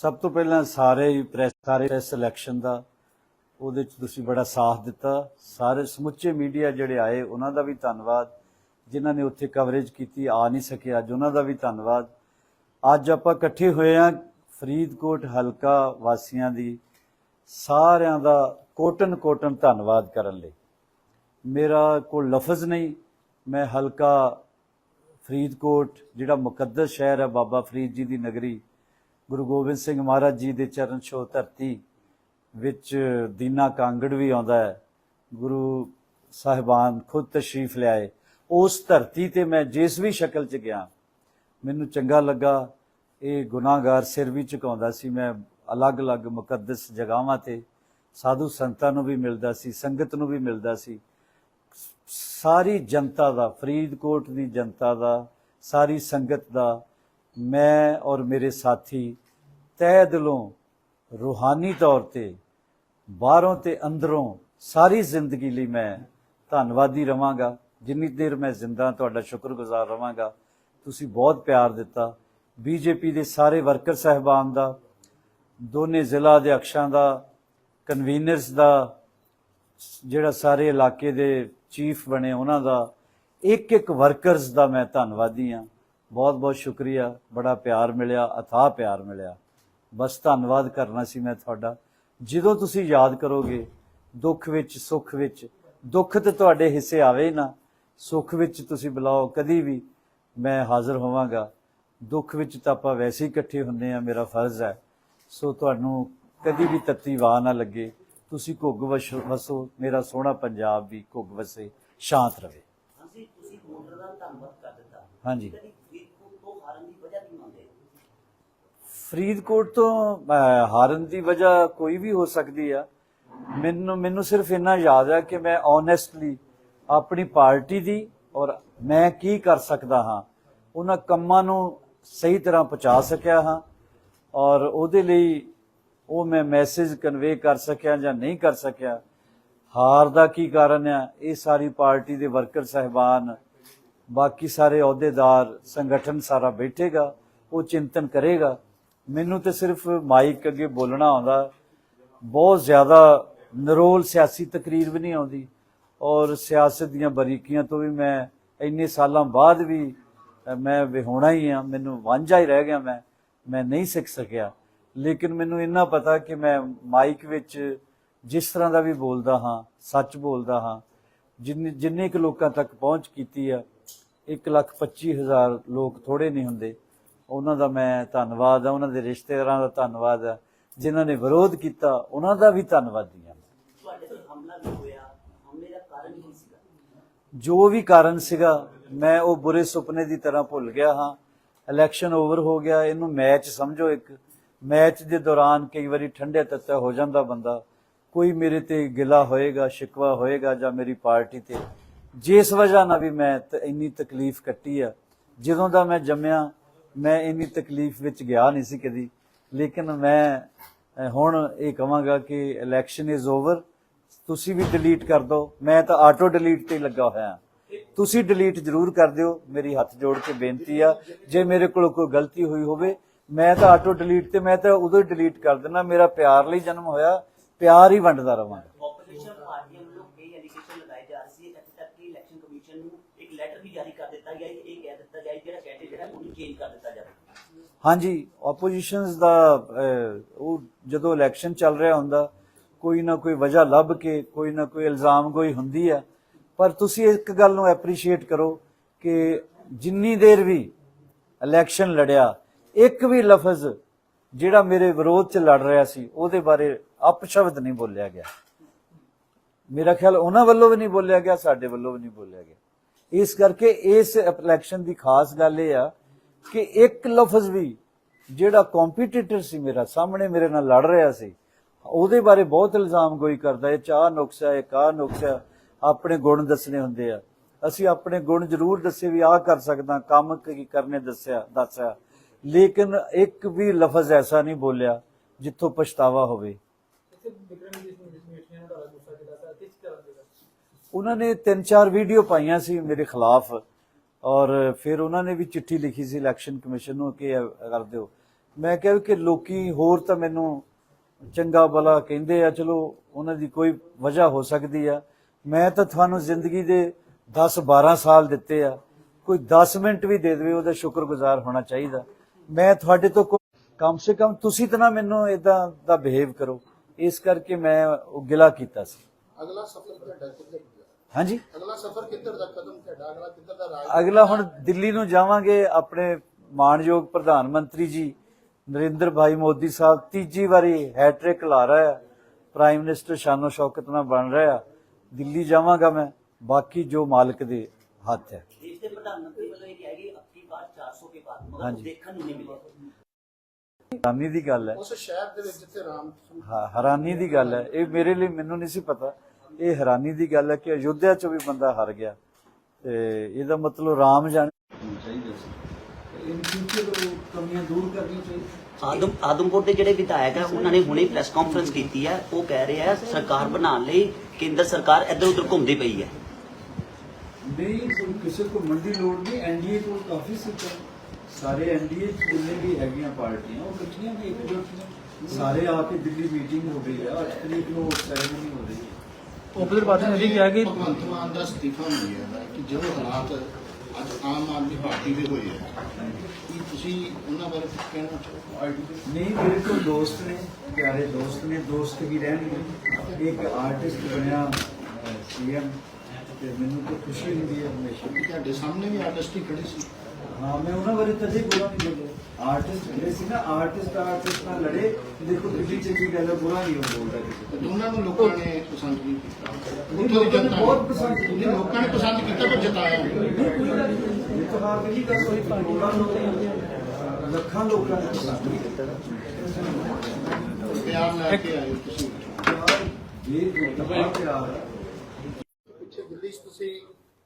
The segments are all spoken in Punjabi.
ਸਭ ਤੋਂ ਪਹਿਲਾਂ ਸਾਰੇ ਹੀ ਪ੍ਰੈਸ ਸਾਰੇ ਪ੍ਰੈਸ ਇਲੈਕਸ਼ਨ ਦਾ, ਉਹਦੇ ਚ ਤੁਸੀਂ ਬੜਾ ਸਾਥ ਦਿੱਤਾ। ਸਾਰੇ ਸਮੁੱਚੇ ਮੀਡੀਆ ਜਿਹੜੇ ਆਏ, ਉਹਨਾਂ ਦਾ ਵੀ ਧੰਨਵਾਦ। ਜਿਨ੍ਹਾਂ ਨੇ ਉੱਥੇ ਕਵਰੇਜ ਕੀਤੀ, ਆ ਨਹੀਂ ਸਕੇ, ਅੱਜ ਉਹਨਾਂ ਦਾ ਵੀ ਧੰਨਵਾਦ। ਅੱਜ ਆਪਾਂ ਇਕੱਠੇ ਹੋਏ ਆ ਫਰੀਦਕੋਟ ਹਲਕਾ ਵਾਸੀਆਂ ਦੀ, ਸਾਰਿਆਂ ਦਾ ਕੋਟਨ ਕੋਟਨ ਧੰਨਵਾਦ ਕਰਨ ਲਈ। ਮੇਰਾ ਕੋਲ ਲਫ਼ਜ਼ ਨਹੀਂ, ਮੈਂ ਹਲਕਾ ਫਰੀਦਕੋਟ, ਜਿਹੜਾ ਮੁਕੱਦਸ ਸ਼ਹਿਰ ਹੈ ਬਾਬਾ ਫਰੀਦ ਜੀ ਦੀ ਨਗਰੀ ਗੁਰੂ ਗੋਬਿੰਦ ਸਿੰਘ ਮਹਾਰਾਜ ਜੀ ਦੇ ਚਰਨ ਛੋਹ ਧਰਤੀ ਵਿੱਚ ਦੀਨਾ ਕਾਂਗੜ ਵੀ ਆਉਂਦਾ ਹੈ। ਗੁਰੂ ਸਾਹਿਬਾਨ ਖੁਦ ਤਸ਼ਰੀਫ ਲਿਆਏ। ਉਸ ਧਰਤੀ ਤੇ ਮੈਂ ਜਿਸ ਵੀ ਸ਼ਕਲ 'ਚ ਗਿਆ, ਮੈਨੂੰ ਚੰਗਾ ਲੱਗਾ। ਇਹ ਗੁਨਾਹਗਾਰ ਸਿਰ ਵੀ ਝੁਕਾਉਂਦਾ ਸੀ। ਮੈਂ ਅਲੱਗ-ਅਲੱਗ ਮੁਕੱਦਸ ਜਗ੍ਹਾਵਾਂ ਤੇ ਸਾਧੂ ਸੰਤਾਂ ਨੂੰ ਵੀ ਮਿਲਦਾ ਸੀ, ਸੰਗਤ ਨੂੰ ਵੀ ਮਿਲਦਾ ਸੀ। ਸਾਰੀ ਜਨਤਾ ਦਾ, ਫਰੀਦਕੋਟ ਦੀ ਜਨਤਾ ਦਾ, ਸਾਰੀ ਸੰਗਤ ਦਾ ਮੈਂ ਔਰ ਮੇਰੇ ਸਾਥੀ ਤਹਿ ਦਿਲੋਂ ਰੂਹਾਨੀ ਤੌਰ ਤੇ ਬਾਹਰੋਂ ਤੇ ਅੰਦਰੋਂ ਸਾਰੀ ਜ਼ਿੰਦਗੀ ਲਈ ਮੈਂ ਧੰਨਵਾਦੀ ਰਵਾਂਗਾ। ਜਿੰਨੀ ਦੇਰ ਮੈਂ ਜ਼ਿੰਦਾ ਤੁਹਾਡਾ ਸ਼ੁਕਰਗੁਜ਼ਾਰ ਰਵਾਂਗਾ। ਤੁਸੀਂ ਬਹੁਤ ਪਿਆਰ ਦਿੱਤਾ। ਬੀਜੇਪੀ ਦੇ ਸਾਰੇ ਵਰਕਰ ਸਹਿਬਾਨ ਦਾ, ਦੋਨੇ ਜ਼ਿਲ੍ਹਾ ਅਧਿਕਸ਼ਾਂ ਦਾ ਕਨਵੀਨਰਸ ਦਾ, ਜਿਹੜਾ ਸਾਰੇ ਇਲਾਕੇ ਦੇ ਚੀਫ ਬਣੇ ਉਹਨਾਂ ਦਾ ਇੱਕ ਇੱਕ ਵਰਕਰਸ ਦਾ ਮੈਂ ਧੰਨਵਾਦੀ ਹਾਂ। ਬਹੁਤ ਬਹੁਤ ਸ਼ੁਕਰੀਆ ਬੜਾ ਪਿਆਰ ਮਿਲਿਆ ਅਥਾਹ ਪਿਆਰ ਮਿਲਿਆ। ਬਸ ਧੰਨਵਾਦ ਕਰਨਾ ਸੀ ਮੈਂ ਤੁਹਾਡਾ। ਜਦੋਂ ਤੁਸੀਂ ਯਾਦ ਕਰੋਗੇ ਦੁੱਖ ਵਿੱਚ ਸੁੱਖ ਵਿੱਚ ਦੁੱਖ ਤੇ ਤੁਹਾਡੇ ਹਿੱਸੇ ਆਵੇ ਨਾ ਸੁੱਖ ਵਿੱਚ ਤੁਸੀਂ ਬੁਲਾਓ ਕਦੀ ਵੀ ਮੈਂ ਹਾਜ਼ਰ ਹੋਵਾਂਗਾ। ਦੁੱਖ ਵਿੱਚ ਤਾਂ ਆਪਾਂ ਵੈਸੇ ਹੀ ਇਕੱਠੇ ਹੁੰਦੇ ਆ ਮੇਰਾ ਫਰਜ਼ ਹੈ। ਸੋ ਤੁਹਾਨੂੰ ਕਦੀ ਵੀ ਤੱਤੀ ਵਾਹ ਨਾ ਲੱਗੇ। ਤੁਸੀਂ ਘੁੱਗ ਵਸ- ਮੇਰਾ ਸੋਹਣਾ ਪੰਜਾਬ ਵੀ ਘੁੱਗ ਵਸੇ ਸ਼ਾਂਤ ਰਵੇ ਅਸੀਂ ਤੁਸੀਂ ਵੋਟਰ ਦਾ ਧੰਨਵਾਦ ਕਰ ਦਿੱਤਾ। ਹਾਂਜੀ ਕਦੀ ਫਰੀਦਕੋਟ ਤੋਂ ਹਾਰਨ ਦੀ ਵਜ੍ਹਾ ਕੀ ਮੰਨਦੇ ਹੋ? ਫਰੀਦਕੋਟ ਤੋਂ ਹਾਰਨ ਦੀ ਵਜ੍ਹਾ ਕੋਈ ਵੀ ਹੋ ਸਕਦੀ ਆ। ਮੈਨੂੰ ਮੈਨੂੰ ਸਿਰਫ ਇੰਨਾ ਯਾਦ ਆ ਕਿ ਮੈਂ ਓਨੈਸਟਲੀ ਆਪਣੀ ਪਾਰਟੀ ਦੀ ਔਰ ਮੈਂ ਕੀ ਕਰ ਸਕਦਾ ਹਾਂ, ਉਹਨਾਂ ਕੰਮਾਂ ਨੂੰ ਸਹੀ ਤਰ੍ਹਾਂ ਪਹੁੰਚਾ ਸਕਿਆ ਹਾਂ ਔਰ ਉਹਦੇ ਲਈ ਉਹ ਮੈਂ ਮੈਸੇਜ ਕਨਵੇ ਕਰ ਸਕਿਆ ਜਾਂ ਨਹੀਂ ਕਰ ਸਕਿਆ। ਹਾਰ ਦਾ ਕੀ ਕਾਰਨ ਆ? ਇਹ ਸਾਰੀ ਪਾਰਟੀ ਦੇ ਵਰਕਰ ਸਹਿਬਾਨ, ਬਾਕੀ ਸਾਰੇ ਅਹੁਦੇਦਾਰ, ਸੰਗਠਨ ਸਾਰਾ ਬੈਠੇਗਾ, ਉਹ ਚਿੰਤਨ ਕਰੇਗਾ। ਮੈਨੂੰ ਤੇ ਸਿਰਫ ਮਾਈਕ ਅੱਗੇ ਬੋਲਣਾ ਆਉਂਦਾ। ਬਹੁਤ ਜ਼ਿਆਦਾ ਨਰੋਲ ਸਿਆਸੀ ਤਕਰੀਰ ਵੀ ਨਹੀਂ ਆਉਂਦੀ। ਔਰ ਸਿਆਸਤ ਦੀਆਂ ਬਰੀਕੀਆਂ ਤੋਂ ਵੀ ਮੈਂ ਇੰਨੇ ਸਾਲਾਂ ਬਾਅਦ ਵੀ ਮੈਂ ਵਿਹੋਣਾ ਹੀ ਆ ਮੈਨੂੰ ਵਾਂਝਾ ਹੀ ਰਹਿ ਗਿਆ ਮੈਂ। ਮੈਂ ਨਹੀਂ ਸਿੱਖ ਸਕਿਆ। ਲੇਕਿਨ ਮੈਨੂੰ ਇੰਨਾ ਪਤਾ ਕਿ ਮੈਂ ਮਾਈਕ ਵਿੱਚ ਜਿਸ ਤਰ੍ਹਾਂ ਦਾ ਵੀ ਬੋਲਦਾ ਹਾਂ, ਸੱਚ ਬੋਲਦਾ ਹਾਂ, ਜਿੰਨੇ ਜਿੰਨੇ ਕੁ ਲੋਕਾਂ ਤੱਕ ਪਹੁੰਚ ਕੀਤੀ ਆ 125000 ਲੋਕ ਥੋੜੇ ਨਹੀਂ ਹੁੰਦੇ। ਉਹਨਾਂ ਦਾ ਮੈਂ ਧੰਨਵਾਦ ਆ ਉਹਨਾਂ ਦੇ ਰਿਸ਼ਤੇਦਾਰਾਂ ਦਾ ਧੰਨਵਾਦ ਆ ਜਿਨ੍ਹਾਂ ਨੇ ਵਿਰੋਧ ਕੀਤਾ ਉਹਨਾਂ ਦਾ ਵੀ ਧੰਨਵਾਦੀ ਆ ਤੁਹਾਡੇ ਤੇ ਹਮਲਾ ਵੀ ਹੋਇਆ? ਹਮਲੇ ਦਾ ਕਾਰਨ ਕੀ ਸੀਗਾ? ਜੋ ਵੀ ਕਾਰਨ ਸੀਗਾ ਮੈਂ ਉਹ ਬੁਰੇ ਸੁਪਨੇ ਦੀ ਤਰ੍ਹਾਂ ਭੁੱਲ ਗਿਆ ਹਾਂ। ਇਲੈਕਸ਼ਨ ਓਵਰ ਹੋ ਗਿਆ ਇਹਨੂੰ ਮੈਚ ਸਮਝੋ ਇੱਕ। ਮੈਚ ਦੇ ਦੌਰਾਨ ਕਈ ਵਾਰੀ ਠੰਡੇ ਤੱਤਾ ਹੋ ਜਾਂਦਾ ਬੰਦਾ। ਕੋਈ ਮੇਰੇ ਤੇ ਗਿਲਾ ਹੋਏਗਾ ਸ਼ਿਕਵਾ ਹੋਏਗਾ ਜਾਂ ਮੇਰੀ ਪਾਰਟੀ ਤੇ। ਜਿਸ ਵਜ੍ਹਾ ਨਾਲ ਵੀ ਮੈਂ ਇੰਨੀ ਤਕਲੀਫ ਕੱਟੀ ਆ। ਜਦੋਂ ਦਾ ਮੈਂ ਜੰਮਿਆ ਮੈਂ ਇੰਨੀ ਤਕਲੀਫ ਵਿੱਚ ਗਿਆ ਨਹੀਂ ਸੀ ਕਦੀ। ਲੇਕਿਨ ਮੈਂ ਹੁਣ ਇਹ ਕਹਾਂਗਾ ਕਿ ਇਲੈਕਸ਼ਨ ਇਜ਼ ਓਵਰ ਤੁਸੀਂ ਵੀ ਡਿਲੀਟ ਕਰ ਦਿਓ। ਮੈਂ ਤਾਂ ਆਟੋ ਡਿਲੀਟ ਤੇ ਲੱਗਾ ਹੋਇਆ ਤੁਸੀਂ ਡਿਲੀਟ ਜ਼ਰੂਰ ਕਰ ਦਿਓ। ਮੇਰੀ ਹੱਥ ਜੋੜ ਕੇ ਬੇਨਤੀ ਆ, ਜੇ ਮੇਰੇ ਕੋਲ ਕੋਈ ਗਲਤੀ ਹੋਈ ਹੋਵੇ, ਮੈਂ ਤਾਂ ਆਟੋ ਡਿਲੀਟ ਤੇ, ਮੈਂ ਤਾਂ ਉਦੋਂ ਡਿਲੀਟ ਕਰ ਦੇਣਾ ਮੇਰਾ ਪਿਆਰ ਲਈ ਜਨਮ ਹੋਇਆ। ਪਿਆਰ ਹੀ ਵੰਡਦਾ ਰਵਾਂਗਾ। ਆਪੋਜੀਸ਼ਨ ਪਾਰਟੀਆਂ ਵੱਲੋਂ ਕਈ ਐਲੀਗੇਸ਼ਨ ਲਗਾਏ ਜਾ ਰਹੇ ਸੀ। ਇੱਥੇ ਤੱਕ ਕਿ ਇਲੈਕਸ਼ਨ ਕਮਿਸ਼ਨ ਨੂੰ ਇੱਕ ਲੈਟਰ ਵੀ ਜਾਰੀ ਕਰ ਦਿੱਤਾ ਗਿਆ ਹੈ ਕਿ ਇਹ ਕਹਿ ਦਿੱਤਾ ਗਿਆ ਹੈ ਜਿਹੜਾ ਉਹਨੂੰ ਚੇਂਜ ਕਰ ਦਿੱਤਾ ਜਾਵੇ। ਹਾਂਜੀ ਆਪੋਜੀਸ਼ਨਸ ਦਾ ਉਹ ਜਦੋਂ ਇਲੈਕਸ਼ਨ ਚੱਲ ਰਿਹਾ ਹੁੰਦਾ, ਕੋਈ ਨਾ ਕੋਈ ਵਜ੍ਹਾ ਲੱਭ ਕੇ, ਕੋਈ ਨਾ ਕੋਈ ਇਲਜ਼ਾਮ ਕੋਈ ਹੁੰਦੀ ਆ। ਪਰ ਤੁਸੀਂ ਇੱਕ ਗੱਲ ਨੂੰ ਐਪਰੀਸ਼ੀਏਟ ਕਰੋ ਕਿ ਜਿੰਨੀ ਦੇਰ ਵੀ ਇਲੈਕਸ਼ਨ ਲੜਿਆ, ਇੱਕ ਵੀ ਲਫ਼ਜ਼ ਜਿਹੜਾ ਮੇਰੇ ਵਿਰੋਧ 'ਚ ਲੜ ਰਿਹਾ ਸੀ, ਉਹਦੇ ਬਾਰੇ ਅਪਸ਼ਬਦ ਨਹੀਂ ਬੋਲਿਆ ਗਿਆ। ਮੇਰਾ ਖਿਆਲ ਉਹਨਾਂ ਵੱਲੋਂ ਵੀ ਨਹੀਂ ਬੋਲਿਆ ਗਿਆ, ਸਾਡੇ ਵੱਲੋਂ ਵੀ ਨਹੀਂ ਬੋਲਿਆ ਗਿਆ। ਇਸ ਕਰਕੇ ਇਸ ਇਲੈਕਸ਼ਨ ਦੀ ਖਾਸ ਗੱਲ ਇਹ ਆ ਕਿ ਇੱਕ ਲਫ਼ਜ਼ ਵੀ ਜਿਹੜਾ ਕੰਪੀਟੀਟਰ ਸੀ ਮੇਰਾ, ਸਾਹਮਣੇ ਮੇਰੇ ਨਾਲ ਲੜ ਰਿਹਾ ਸੀ, ਉਹਦੇ ਬਾਰੇ ਬਹੁਤ ਇਲਜ਼ਾਮ ਕੋਈ ਕਰਦਾ, ਇਹ ਚਾਹ ਨੁਕਸਾ ਇਹ ਕਾ ਨੁਕਸਾ ਆਪਣੇ ਗੁਣ ਦੱਸਣੇ ਹੁੰਦੇ ਆ। ਅਸੀਂ ਆਪਣੇ ਗੁਣ ਜ਼ਰੂਰ ਦੱਸੇ ਵੀ ਆਹ ਕਰ ਸਕਦਾ, ਕੰਮ ਕੀ ਕਰਨੇ ਦੱਸਿਆ ਦੱਸਿਆ। ਲੇਕਿਨ ਇੱਕ ਵੀ ਲਫ਼ਜ਼ ਐਸਾ ਨਹੀਂ ਬੋਲਿਆ ਜਿੱਥੋਂ ਪਛਤਾਵਾ ਹੋਵੇ। ਉਹਨਾਂ ਨੇ ਤਿੰਨ ਚਾਰ ਵੀਡੀਓ ਪਾਈਆਂ ਸੀ ਮੇਰੇ ਖਿਲਾਫ ਔਰ ਫਿਰ ਉਹਨਾਂ ਨੇ ਵੀ ਚਿੱਠੀ ਲਿਖੀ ਸੀ ਇਲੈਕਸ਼ਨ ਕਮਿਸ਼ਨ ਨੂੰ ਕਿ ਕਰ ਦਿਓ ਮੈਂ ਕਿਹਾ ਕਿ ਲੋਕੀ ਹੋਰ ਤਾਂ ਮੈਨੂੰ ਚੰਗਾ ਭਲਾ ਕਹਿੰਦੇ ਆ, ਚਲੋ ਉਹਨਾਂ ਦੀ ਕੋਈ ਵਜ੍ਹਾ ਹੋ ਸਕਦੀ ਆ। ਮੈਂ ਤਾਂ ਤੁਹਾਨੂੰ ਜ਼ਿੰਦਗੀ ਦੇ 10 12 ਸਾਲ ਦਿੱਤੇ ਆ। ਕੋਈ 10 ਮਿੰਟ ਵੀ ਦੇ ਦੇਵੇ, ਉਹਦਾ ਸ਼ੁਕਰਗੁਜ਼ਾਰ ਹੋਣਾ ਚਾਹੀਦਾ। ਮੈਂ ਤੁਹਾਡੇ ਤੋਂ ਕਮ ਸੇ ਕਮ ਤੁਸੀਂ ਤਾਂ ਨਾ ਮੈਨੂੰ ਇਦਾਂ ਦਾ ਬਿਹੇਵ ਕਰੋ। ਇਸ ਕਰਕੇ ਮੈਂ ਉਹ ਗਿਲਾ ਕੀਤਾ ਸੀ। ਅਗਲਾ ਸਫ਼ਰ ਤੁਹਾਡਾ ਹਾਂਜੀ? ਅਗਲਾ ਸਫ਼ਰ ਕਿੱਧਰ ਦਾ ਕਦਮ ਤੁਹਾਡਾ ਅਗਲਾ ਕਿੱਧਰ ਦਾ ਰਾਜ? ਅਗਲਾ ਹੁਣ ਦਿੱਲੀ ਨੂੰ ਜਾਵਾਂਗੇ ਆਪਣੇ ਮਾਣਯੋਗ ਪ੍ਰਧਾਨ ਮੰਤਰੀ ਜੀ ਨਰਿੰਦਰ ਭਾਈ ਮੋਦੀ ਸਾਹਿਬ ਤੀਜੀ ਵਾਰੀ ਹੈਟ੍ਰਿਕ ਲਾ ਰਿਹਾ ਹੈ ਪ੍ਰਾਈਮ ਮਿਨਿਸਟਰ ਸ਼ਾਨੋ ਸ਼ੌਕਤ ਨਾਲ ਬਣ ਰਿਹਾ ਦਿੱਲੀ ਜਾਵਾਂਗਾ ਮੈਂ ਬਾਕੀ ਜੋ ਮਾਲਕ ਦੇ ਹੱਥ ਹੈ। ਦੇਸ਼ ਦੇ ਪ੍ਰਧਾਨ ਮੰਤਰੀ ਵੱਲੋਂ ਇਹ ਕਿਹਾ ਕਿ ਅਬਕੀ ਬਾਰ 400 ਕੇ ਬਾਅਦ ਮਤਲਬ ਹਾਂਜੀ। ਦੇਖਣ ਨੂੰ ਨਹੀਂ ਮਿਲਿਆ। ਹੈਰਾਨੀ ਦੀ ਗੱਲ ਹੈ। ਉਸ ਸ਼ਹਿਰ ਦੇ ਵਿੱਚ ਜਿੱਥੇ ਰਾਮ ਹਾਂ ਹੈਰਾਨੀ ਦੀ ਗੱਲ ਹੈ। ਇਹ ਮੇਰੇ ਲਈ ਮੈਨੂੰ ਨਹੀਂ ਸੀ ਪਤਾ। ਇਹ ਹੈਰਾਨੀ ਦੀ ਗੱਲ ਹੈ ਕਿ ਅਯੁੱਧਿਆ ਚ ਵੀ ਬੰਦਾ ਹਾਰ ਗਿਆ। ਤੇ ਇਹਦਾ ਮਤਲਬ ਰਾਮ ਜਾਣ। ਚਾਹੀਦਾ ਸੀ। ਇਨ ਫਿਊਚਰ ਕਮੀਆਂ ਦੂਰ ਕਰਨੀ ਚਾਹੀਦੀ ਆਦਮ ਆਦਮਪੁਰ ਦੇ ਜਿਹੜੇ ਵਿਧਾਇਕ ਆ ਉਹਨਾਂ ਨੇ ਹੁਣੇ ਪ੍ਰੈਸ ਕਾਨਫਰੰਸ ਕੀਤੀ ਹੈ ਉਹ ਕਹਿ ਰਹੇ ਆ ਸਰਕਾਰ ਬਣਾਉਣ ਲਈ ਕੇਂਦਰ ਸਰਕਾਰ ਇੱਧਰ ਉੱਧਰ ਘੁੰਮਦੀ ਪਈ ਹੈ ਨਹੀਂ ਕੋਈ ਕਿਸੇ ਕੋ ਮੰਡੀ ਲੋੜ ਨਹੀਂ ਐਨਡੀਏ ਕੋਲ ਕਾਫੀ ਸੀਟਾਂ ਸਾਰੇ ਐਨਡੀਏ ਜਿੰਨੇ ਵੀ ਹੈਗੀਆਂ ਪਾਰਟੀਆਂ ਉਹ ਇਕੱਠੀਆਂ ਵੀ ਇਕਜੁੱਟ ਨੇ। ਸਾਰੇ ਆ ਕੇ ਦਿੱਲੀ ਮੀਟਿੰਗ ਹੋ ਰਹੀ ਹੈ 8 ਤਰੀਕ ਨੂੰ ਸੈਰੇਮਨੀ ਹੋ ਰਹੀ ਹੈ। ਉਪਦਰ ਪਾਰਟੀ ਨੇ ਇਹ ਕਿਹਾ ਕਿ ਭਗਵੰਤ ਮਾਨ ਦਾ ਅਸਤੀਫਾ ਮਿਲਿਆ ਹੈ ਕਿ ਜੋ ਹਾਲਾਤ ਅੱਜ ਆਮ ਆਦਮੀ ਪਾਰਟੀ ਦੇ ਹੋਏ ਹੈ ਕੀ ਤੁਸੀਂ ਉਹਨਾਂ ਬਾਰੇ ਕੁਝ ਕਹਿਣਾ ਚਾਹੋ? ਨਹੀਂ ਮੇਰੇ ਕੋਲ ਦੋਸਤ ਨੇ ਪਿਆਰੇ ਦੋਸਤ ਨੇ ਦੋਸਤ ਵੀ ਰਹਿਣਗੇ। ਇੱਕ ਆਰਟਿਸਟ ਬਣਿਆ ਸੀਐਮ ਤੇ ਮੈਨੂੰ ਤਾਂ ਖੁਸ਼ੀ ਹੁੰਦੀ ਹੈ ਹਮੇਸ਼ਾ। ਕਿ ਤੁਹਾਡੇ ਸਾਹਮਣੇ ਵੀ ਆਰਟਿਸਟ ਹੀ ਖੜੇ ਸੀ। ਹਾਂ ਮੈਂ ਉਹਨਾਂ ਬਾਰੇ ਜੀ ਬੁਰਾ ਨਹੀਂ ਬੋਲਿਆ ਆਰਟਿਸਟ ਜਿਹੜੇ ਸੀ ਨਾ ਆਰਟਿਸਟ ਆਰਟਿਸਟ ਨਾਲ ਲੜੇ ਦੇਖੋ ਦਿੱਲੀ ਚੰਗੀ ਗੱਲ ਹੈ ਬੁਰਾ ਨਹੀਂ ਉਹ ਬੋਲਦਾ ਕਿਸੇ ਤੇ। ਦੋਨਾਂ ਨੂੰ ਲੋਕਾਂ ਨੇ ਪਸੰਦ ਨਹੀਂ ਕੀਤਾ। ਉੱਥੋਂ ਦੀ ਲੋਕਾਂ ਨੇ ਜਨਤਾ ਬਹੁਤ ਪਸੰਦ ਕੀਤਾ। ਲੋਕਾਂ ਨੇ ਪਸੰਦ ਕੀਤਾ ਪਰ ਜਤਾਇਆ। ਨਹੀਂ। ਇਹ ਤਾਂ ਹਾਂ ਨਹੀਂ। ਕਰ ਕੋਈ ਲੋਕ ਲੱਖਾਂ ਲੋਕਾਂ ਨੇ ਪਸੰਦ ਕੀਤਾ। ਪਿਆਰ ਲੈ ਕੇ ਆਏ ਹੋ ਤੁਸੀਂ ਇਹ ਦਬਾ ਪਿਆਰ ਹੈ। ਪਿੱਛੇ ਦਿੱਲੀ 'ਚ ਤੁਸੀਂ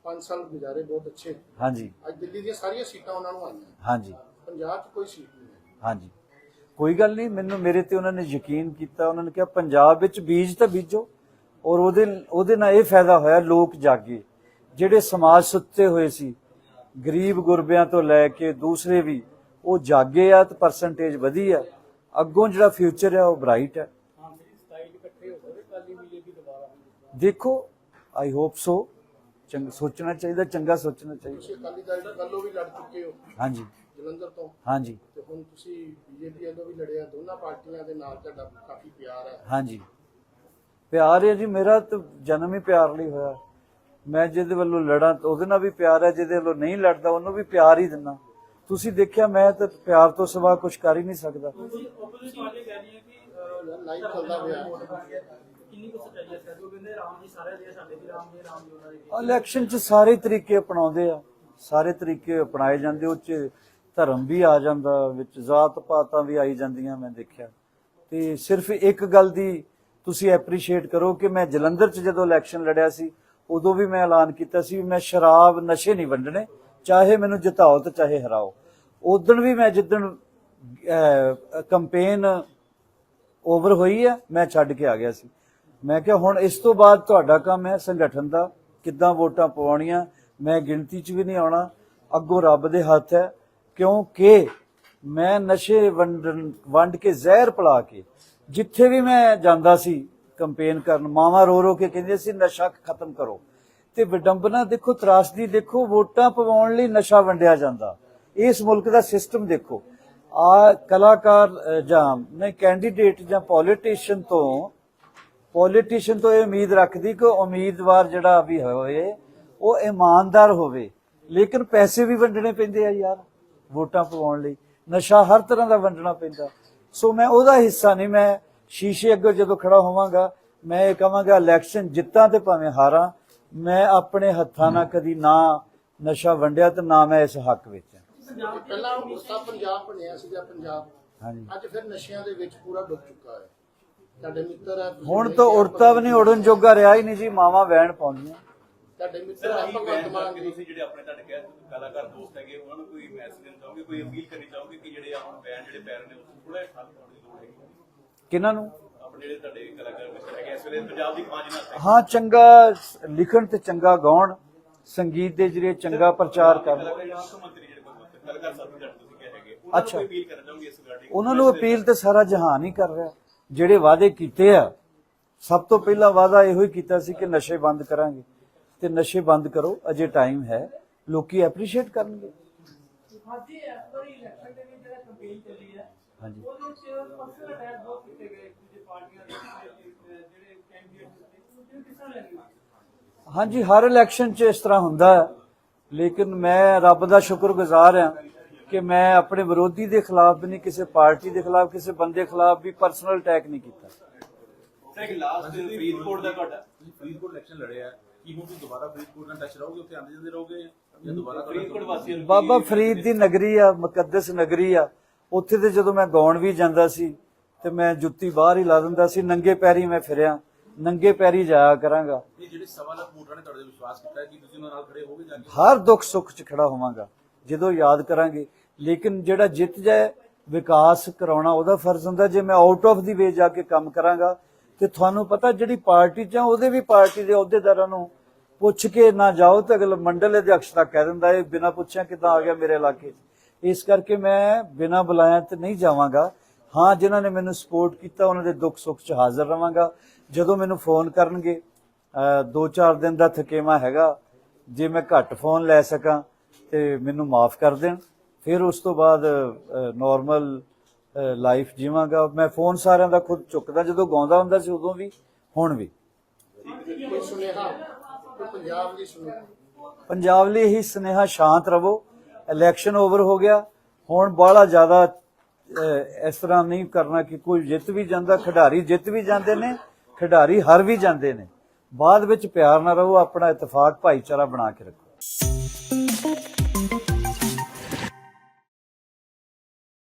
5 ਸਾਲ ਗੁਜ਼ਾਰੇ ਬਹੁਤ ਅੱਛੇ। ਹਾਂਜੀ। ਅੱਜ ਦਿੱਲੀ ਦੀਆਂ ਸਾਰੀਆਂ ਸੀਟਾਂ ਉਹਨਾਂ ਨੂੰ ਆਈਆਂ। ਹਾਂਜੀ। ਪੰਜਾਬ 'ਚ ਕੋਈ ਸੀਟ ਨਹੀਂ ਹੈ। ਹਾਂਜੀ। ਕੋਈ ਗੱਲ ਨਹੀਂ ਮੈਨੂੰ ਮੇਰੇ ਤੇ ਉਹਨਾਂ ਨੇ ਯਕੀਨ ਕੀਤਾ ਉਹਨਾਂ ਨੇ ਕਿਹਾ ਪੰਜਾਬ ਵਿੱਚ ਬੀਜ ਤਾਂ ਬੀਜੋ ਔਰ ਉਹਦੇ ਉਹਦੇ ਨਾਲ ਇਹ ਫਾਇਦਾ ਹੋਇਆ ਲੋਕ ਜਾਗੇ। ਜਿਹੜੇ ਸਮਾਜ ਸੁੱਤੇ ਹੋਏ ਸੀ ਗਰੀਬ ਗੁਰਬਿਆਂ ਤੋਂ ਲੈ ਕੇ ਦੂਸਰੇ ਵੀ ਉਹ ਜਾਗੇ ਆ ਤੇ ਪਰਸੈਂਟੇਜ ਵਧੀ ਆ। ਅੱਗੋਂ ਜਿਹੜਾ ਫਿਊਚਰ ਹੈ ਉਹ ਬ੍ਰਾਈਟ ਹੈ ਦੇਖੋ ਆਈ ਹੋਪ ਸੋ ਚੰਗ ਸੋਚਣਾ ਚਾਹੀਦਾ ਚੰਗਾ ਸੋਚਣਾ ਚਾਹੀਦਾ। ਤੁਸੀਂ ਅਕਾਲੀ ਦਲ ਵੱਲੋਂ ਵੀ ਲੜ ਚੁੱਕੇ ਹੋ। ਹਾਂਜੀ। ਜਲੰਧਰ ਤੋਂ। ਹਾਂਜੀ। ਤੇ ਹੁਣ ਤੁਸੀਂ ਬੀਜੇਪੀ ਵੱਲੋਂ ਵੀ ਲੜਿਆ ਦੋਨਾਂ ਪਾਰਟੀਆਂ ਦੇ ਨਾਲ ਤੁਹਾਡਾ ਕਾਫੀ ਪਿਆਰ ਹੈ। ਹਾਂਜੀ। ਪਿਆਰ ਹੈ ਜੀ ਮੇਰਾ ਤਾਂ ਜਨਮ ਹੀ ਪਿਆਰ ਲਈ ਹੋਇਆ। ਮੈਂ ਜਿਹਦੇ ਵੱਲੋਂ ਲੜਾਂ ਤਾਂ ਉਹਦੇ ਨਾਲ ਵੀ ਪਿਆਰ ਹੈ ਜਿਹਦੇ ਵੱਲੋਂ ਨਹੀਂ ਲੜਦਾ ਉਹਨੂੰ ਵੀ ਪਿਆਰ ਹੀ ਦਿੰਦਾ। ਤੁਸੀਂ ਦੇਖਿਆ ਮੈਂ ਤਾਂ ਪਿਆਰ ਤੋਂ ਸਿਵਾ ਕੁਝ ਕਰ ਹੀ ਨਹੀਂ ਸਕਦਾ। ਲਾਈਵ ਚੱਲਦਾ ਪਿਆ। ਕਿੰਨੀ ਕੁ ਸੱਚਾਈ ਹੈ ਸਰ ਉਹ ਕਹਿੰਦੇ ਰਾਮ ਜੀ ਸਾਰੇ ਦੇ ਸਾਡੇ ਵੀ ਰਾਮ ਜੀ ਰਾਮ ਜੀ ਉਹਨਾਂ ਦੇ ਇਲੈਕਸ਼ਨ 'ਚ ਸਾਰੇ ਤਰੀਕੇ ਅਪਣਾਉਂਦੇ ਆ। ਸਾਰੇ ਤਰੀਕੇ ਅਪਣਾਏ ਜਾਂਦੇ ਉਹ 'ਚ ਧਰਮ ਵੀ ਆ ਜਾਂਦਾ, ਵਿੱਚ ਜ਼ਾਤ ਪਾਤਾਂ ਵੀ ਆਈ ਜਾਂਦੀਆਂ ਮੈਂ ਦੇਖਿਆ। ਤੇ ਸਿਰਫ ਇੱਕ ਗੱਲ ਦੀ ਤੁਸੀਂ ਐਪਰੀਸ਼ੀਏਟ ਕਰੋ ਕਿ ਮੈਂ ਜਲੰਧਰ 'ਚ ਜਦੋਂ ਇਲੈਕਸ਼ਨ ਲੜਿਆ ਸੀ, ਉਦੋਂ ਵੀ ਮੈਂ ਐਲਾਨ ਕੀਤਾ ਸੀ ਵੀ ਮੈਂ ਸ਼ਰਾਬ ਨਸ਼ੇ ਨਹੀਂ ਵੰਡਣੇ, ਚਾਹੇ ਮੈਨੂੰ ਜਿਤਾਓ ਤੇ ਚਾਹੇ ਹਰਾਓ। ਉਦੋਂ ਵੀ ਮੈਂ ਜਿੱਦਣ ਕੰਪੇਨ ਓਵਰ ਹੋਈ ਹੈ ਮੈਂ ਛੱਡ ਕੇ ਆ ਗਿਆ ਸੀ। ਮੈਂ ਕਿਹਾ, ਹੁਣ ਇਸ ਤੋਂ ਬਾਅਦ ਤੁਹਾਡਾ ਕੰਮ ਹੈ ਸੰਗਠਨ ਦਾ, ਕਿੱਦਾਂ ਵੋਟਾਂ ਪਵਾਉਣੀਆਂ? ਮੈਂ ਗਿਣਤੀ 'ਚ ਵੀ ਨਹੀਂ ਆਉਣਾ। ਅੱਗੋਂ ਰੱਬ ਦੇ ਹੱਥ ਹੈ, ਕਿਉਂਕਿ ਮੈਂ ਨਸ਼ੇ ਵੰਡ ਕੇ ਜ਼ਹਿਰ ਪਿਲਾ ਕੇ, ਜਿੱਥੇ ਵੀ ਮੈਂ ਜਾਂਦਾ ਸੀ ਕੰਪੇਨ ਕਰਨ, ਮਾਵਾ ਰੋ ਰੋ ਕੇ ਕਹਿੰਦੇ ਸੀ, ਨਸ਼ਾ ਖਤਮ ਕਰੋ। ਤੇ ਵਿਡੰਬਨਾ ਦੇਖੋ, ਤਰਾਸਦੀ ਦੇਖੋ, ਵੋਟਾਂ ਪਵਾਉਣ ਲਈ ਨਸ਼ਾ ਵੰਡਿਆ ਜਾਂਦਾ। ਇਸ ਮੁਲਕ ਦਾ ਸਿਸਟਮ ਦੇਖੋ। ਆ ਕਲਾਕਾਰ ਜਾਂ ਨਹੀਂ ਕੈਂਡੀਡੇਟ ਜਾਂ ਪੋਲੀਟੀਸ਼ੀਅਨ ਤੋਂ ਪੋਲੀਟੀਸ਼ੀਅਨ ਤੋਂ ਇਹ ਉਮੀਦ ਰੱਖਦੀ ਕਿ ਉਮੀਦਵਾਰ ਜਿਹੜਾ ਵੀ ਹੋਵੇ ਉਹ ਇਮਾਨਦਾਰ ਹੋਵੇ। ਲੇਕਿਨ ਪੈਸੇ ਵੀ ਵੰਡਣੇ ਪੈਂਦੇ ਆ ਯਾਰ ਵੋਟਾਂ ਪਵਾਉਣ ਲਈ। ਨਸ਼ਾ ਹਰ ਤਰ੍ਹਾਂ ਦਾ ਵੰਡਣਾ ਪੈਂਦਾ। ਸੋ ਮੈਂ ਉਹਦਾ ਹਿੱਸਾ ਨਹੀਂ ਮੈਂ ਸ਼ੀਸ਼ੇ ਅੱਗੇ ਜਦੋਂ ਖੜਾ ਹੋਵਾਂਗਾ ਮੈਂ ਇਹ ਕਹਾਂਗਾ ਇਲੈਕਸ਼ਨ ਜਿੱਤਾਂ ਤੇ ਭਾਵੇਂ ਹਾਰਾਂ ਮੈਂ ਆਪਣੇ ਹੱਥਾਂ ਨਾਲ ਕਦੀ ਨਾ ਨਸ਼ਾ ਵੰਡਿਆ ਤੇ ਨਾ ਮੈਂ ਇਸ ਹੱਕ ਵਿੱਚ। ਪਹਿਲਾਂ ਉਸਦਾ ਪੰਜਾਬ ਬਣਿਆ ਸੀਗਾ ਪੰਜਾਬ। ਹਾਂਜੀ। ਅੱਜ ਫਿਰ ਨਸ਼ਿਆਂ ਦੇ ਵਿੱਚ ਪੂਰਾ ਡੁੱਬ ਚੁੱਕਾ ਹੈ। ਤੁਹਾਡੇ ਮਿੱਤਰ ਹੁਣ ਤਾਂ ਉੜਤਾ ਵੀ ਨਹੀਂ ਉੜਨ ਜੋਗਾ ਰਿਹਾ ਹੀ ਨਹੀਂ ਜੀ ਮਾਵਾ ਵੈਣ ਪਾਉਂਦੀਆਂ। ਤੁਹਾਡੇ ਮਿੱਤਰ ਹੈ ਭਗਵੰਤ ਮਾਨ ਜੀ ਤੁਸੀਂ ਜਿਹੜੇ ਆਪਣੇ ਤੁਹਾਡੇ ਕਹਿ ਕਲਾਕਾਰ ਦੋਸਤ ਹੈਗੇ ਉਹਨਾਂ ਨੂੰ ਕੋਈ ਮੈਸੇਜ ਦੇਣਾ ਚਾਹੋਗੇ ਕੋਈ ਅਪੀਲ ਕਰਨੀ ਚਾਹੋਗੇ ਕਿ ਜਿਹੜੇ ਆਮ ਬੈਂਡ ਜਿਹੜੇ ਪੈ ਰਹੇ ਨੇ ਉਸ ਥੋੜਾ ਜਿਹਾ ਠੱਲ ਪਾਉਣ ਦੀ ਲੋੜ ਹੈਗੀ ਕਿਹਨਾਂ ਨੂੰ? ਆਪਣੇ ਜਿਹੜੇ ਤੁਹਾਡੇ ਕਲਾਕਾਰ ਮਿਸਟਰ ਹੈਗੇ ਇਸ ਵੇਲੇ ਪੰਜਾਬ ਦੀ ਪੰਜ ਨਾਲ ਹਾਂ। ਚੰਗਾ ਲਿਖਣ ਤੇ ਚੰਗਾ ਗਾਉਣ ਸੰਗੀਤ ਦੇ ਜਰੀਏ ਚੰਗਾ ਪ੍ਰਚਾਰ ਕਰਨ। ਮੰਤਰੀ ਜਿਹੜੇ ਅੱਛਾ। ਕੋਈ ਅਪੀਲ ਕਰਨਾ ਚਾਹੋਗੇ ਇਸ ਰਿਗਾਰਡਿੰਗ ਉਹਨਾਂ ਨੂੰ ਅਪੀਲ ਤੇ ਸਾਰਾ ਜਹਾਨ ਹੀ ਕਰ ਰਿਹਾ। ਜਿਹੜੇ ਵਾਅਦੇ ਕੀਤੇ ਆ ਸਭ ਤੋਂ ਪਹਿਲਾ ਵਾਅਦਾ ਇਹੋ ਹੀ ਕੀਤਾ ਸੀ ਕਿ ਨਸ਼ੇ ਬੰਦ ਕਰਾਂਗੇ। ਤੇ ਨਸ਼ੇ ਬੰਦ ਕਰੋ ਅਜੇ ਟਾਈਮ ਹੈ। ਲੋਕੀ ਐਪਰੀਸ਼ੀਏਟ ਕਰਨਗੇ। ਹਾਂਜੀ ਇਸ ਵਾਰੀ ਇਲੈਕਸ਼ਨ ਦੇ ਵਿੱਚ ਜਿਹੜਾ ਕੰਪੇਨ ਚੱਲੀ ਹੈ ਹਾਂਜੀ। ਉਹਦੇ ਵਿੱਚ ਪਰਸਨਲ ਅਟੈਕ ਬਹੁਤ ਕੀਤੇ ਗਏ ਦੂਜੇ ਪਾਰਟੀਆਂ ਦੇ ਅਹ, ਜਿਹੜੇ ਕੈਂਡੀਡੇਟ ਸੀ ਉਹ ਕਿਸ ਤਰ੍ਹਾਂ ਲੱਗੀ ਹਾਂਜੀ ਹਰ ਇਲੈਕਸ਼ਨ 'ਚ ਇਸ ਤਰ੍ਹਾਂ ਹੁੰਦਾ ਹੈ। ਲੇਕਿਨ ਮੈਂ ਰੱਬ ਦਾ ਸ਼ੁਕਰਗੁਜ਼ਾਰ ਹਾਂ ਕਿ ਮੈਂ ਆਪਣੇ ਵਿਰੋਧੀ ਦੇ ਖਿਲਾਫ ਵੀ ਨਹੀਂ ਕਿਸੇ ਪਾਰਟੀ ਦੇ ਖਿਲਾਫ ਕਿਸੇ ਬੰਦੇ ਖਿਲਾਫ ਵੀ ਪਰਸਨਲ ਅਟੈਕ ਨਹੀਂ ਕੀਤਾ। ਸਰ ਇੱਕ ਲਾਸਟ ਫਰੀਦਕੋਟ ਦਾ ਤੁਹਾਡਾ। ਤੁਸੀਂ ਫਰੀਦਕੋਟ ਇਲੈਕਸ਼ਨ ਲੜਿਆ ਕੀ ਹੁਣ ਤੁਸੀਂ ਦੁਬਾਰਾ ਫਰੀਦਕੋਟ ਨਾਲ ਟੱਚ ਰਹੋਗੇ ਉੱਥੇ ਆਉਂਦੇ ਜਾਂਦੇ ਰਹੋਗੇ ਜਾਂ ਦੁਬਾਰਾ ਤੁਹਾਡਾ- ਫਰੀਦਕੋਟ ਵਾਸੀਆਂ ਨੂੰ ਬਾਬਾ ਫਰੀਦ ਦੀ ਨਗਰੀ ਆ ਮੁਕੱਦਸ ਨਗਰੀ ਆ। ਉੱਥੇ ਤੇ ਜਦੋਂ ਮੈਂ ਗਾਉਣ ਵੀ ਜਾਂਦਾ ਸੀ ਤੇ ਮੈਂ ਜੁੱਤੀ ਬਾਹਰ ਹੀ ਲਾ ਦਿੰਦਾ ਸੀ ਨੰਗੇ ਪੈਰੀ ਮੈਂ ਫਿਰਿਆ। ਨੰਗੇ ਪੈਰੀ ਜਾਇਆ ਕਰਾਂਗਾ। ਇਹ ਜਿਹੜੇ ਸਵਾ ਲੱਖ ਵੋਟਰਾਂ ਨੇ ਤੁਹਾਡੇ ਤੇ ਵਿਸ਼ਵਾਸ ਕੀਤਾ ਹੈ ਕਿ ਤੁਸੀਂ ਉਹਨਾਂ ਨਾਲ ਖੜੇ ਹੋਗੇ ਜਾਂ ਕਿ ਹਰ ਦੁੱਖ ਸੁੱਖ 'ਚ ਖੜਾ ਹੋਵਾਂਗਾ। ਜਦੋਂ ਯਾਦ ਕਰਾਂਗੇ। ਲੇਕਿਨ ਜਿਹੜਾ ਜਿੱਤ ਜਾਏ ਵਿਕਾਸ ਕਰਾਉਣਾ ਉਹਦਾ ਫਰਜ਼ ਹੁੰਦਾ। ਜੇ ਮੈਂ ਆਊਟ ਆਫ ਦੀ ਵੇ ਜਾ ਕੇ ਕੰਮ ਕਰਾਂਗਾ ਤੇ ਤੁਹਾਨੂੰ ਪਤਾ ਜਿਹੜੀ ਪਾਰਟੀ 'ਚ ਆ ਉਹਦੇ ਵੀ ਪਾਰਟੀ ਦੇ ਅਹੁਦੇਦਾਰਾਂ ਨੂੰ ਪੁੱਛ ਕੇ ਨਾ ਜਾਓ ਤਾਂ ਅਗਲਾ ਮੰਡਲ ਅਧਿਕਸ਼ ਤਾਂ ਕਹਿ ਦਿੰਦਾ ਇਹ ਬਿਨਾਂ ਪੁੱਛਿਆ ਕਿੱਦਾਂ ਆ ਗਿਆ ਮੇਰੇ ਇਲਾਕੇ 'ਚ? ਇਸ ਕਰਕੇ ਮੈਂ ਬਿਨਾਂ ਬੁਲਾਇਆ ਤੇ ਨਹੀਂ ਜਾਵਾਂਗਾ। ਹਾਂ ਜਿਨ੍ਹਾਂ ਨੇ ਮੈਨੂੰ ਸਪੋਰਟ ਕੀਤਾ ਉਹਨਾਂ ਦੇ ਦੁੱਖ ਸੁੱਖ 'ਚ ਹਾਜ਼ਰ ਰਵਾਂਗਾ। ਜਦੋਂ ਮੈਨੂੰ ਫੋਨ ਕਰਨਗੇ ਅ, ਦੋ ਚਾਰ ਦਿਨ ਦਾ ਥਕੇਵਾ ਹੈਗਾ ਜੇ ਮੈਂ ਘੱਟ ਫੋਨ ਲੈ ਸਕਾਂ ਤੇ ਮੈਨੂੰ ਮਾਫ ਕਰ ਦੇਣ। ਫਿਰ ਉਸ ਤੋਂ ਬਾਅਦ ਨਾਰਮਲ ਲਾਈਫ ਜੀਵਾਂਗਾ। ਮੈਂ ਫੋਨ ਸਾਰਿਆਂ ਦਾ ਖੁਦ ਚੁੱਕਦਾ, ਜਦੋਂ ਗਾਉਂਦਾ ਹੁੰਦਾ ਸੀ ਉਦੋਂ ਵੀ, ਹੁਣ ਵੀ। ਪੰਜਾਬ ਲਈ ਸੁਨੇਹਾ ਪੰਜਾਬ ਲਈ ਇਹੀ ਸੁਨੇਹਾ, ਸ਼ਾਂਤ ਰਹੋ। ਇਲੈਕਸ਼ਨ ਓਵਰ ਹੋ ਗਿਆ। ਹੁਣ ਬਾਹਲਾ ਜ਼ਿਆਦਾ ਇਸ ਤਰ੍ਹਾਂ ਨਹੀਂ ਕਰਨਾ ਕਿ ਕੋਈ ਜਿੱਤ ਵੀ ਜਾਂਦਾ, ਖਿਡਾਰੀ ਜਿੱਤ ਵੀ ਜਾਂਦੇ ਨੇ, ਖਿਡਾਰੀ ਹਾਰ ਵੀ ਜਾਂਦੇ ਨੇ। ਬਾਅਦ ਵਿੱਚ ਪਿਆਰ ਨਾਲ ਰਹੋ, ਆਪਣਾ ਇਤਫਾਕ, ਭਾਈਚਾਰਾ ਬਣਾ ਕੇ ਰੱਖੋ।